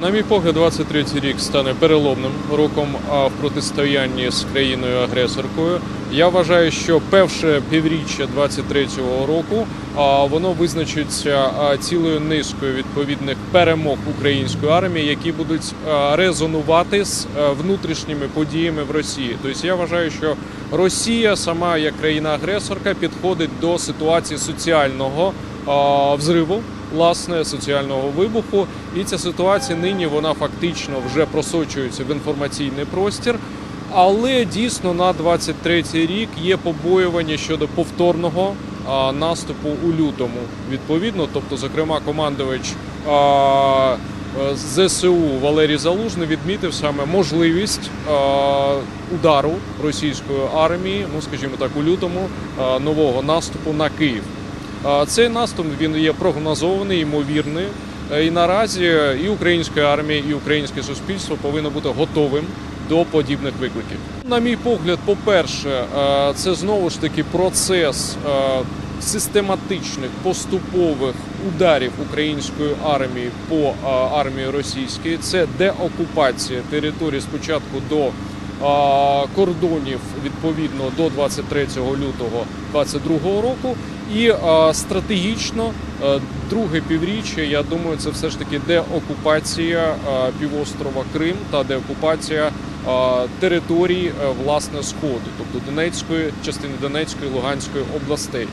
На мій погляд, 23-й рік стане переломним роком в протистоянні з країною-агресоркою. Я вважаю, що перше півріччя 23-го року воно визначиться цілою низкою відповідних перемог української армії, які будуть резонувати з внутрішніми подіями в Росії. Тобто я вважаю, що Росія сама як країна-агресорка підходить до ситуації соціального взриву власне соціального вибуху. І ця ситуація нині вона фактично вже просочується в інформаційний простір. Але дійсно на 23-й рік є побоювання щодо повторного наступу у лютому. Відповідно, тобто, зокрема, командувач е, ЗСУ Валерій Залужний відмітив саме можливість удару російської армії, ну скажімо так, у лютому нового наступу на Київ. Цей наступ він є прогнозований, ймовірний. Е, І наразі і українська армія, і українське суспільство повинно бути готовим до подібних викликів. На мій погляд, по-перше, е, це знову ж таки процес е, систематичних поступових ударів української армії по армії російській. Це деокупація території спочатку до кордонів відповідно до 23 лютого 2022 року. І е, стратегічно е, друге півріччя, я думаю, це все ж таки деокупація е, півострова Крим та деокупація територій власне сходу, тобто Донецької частини Донецької Луганської областей.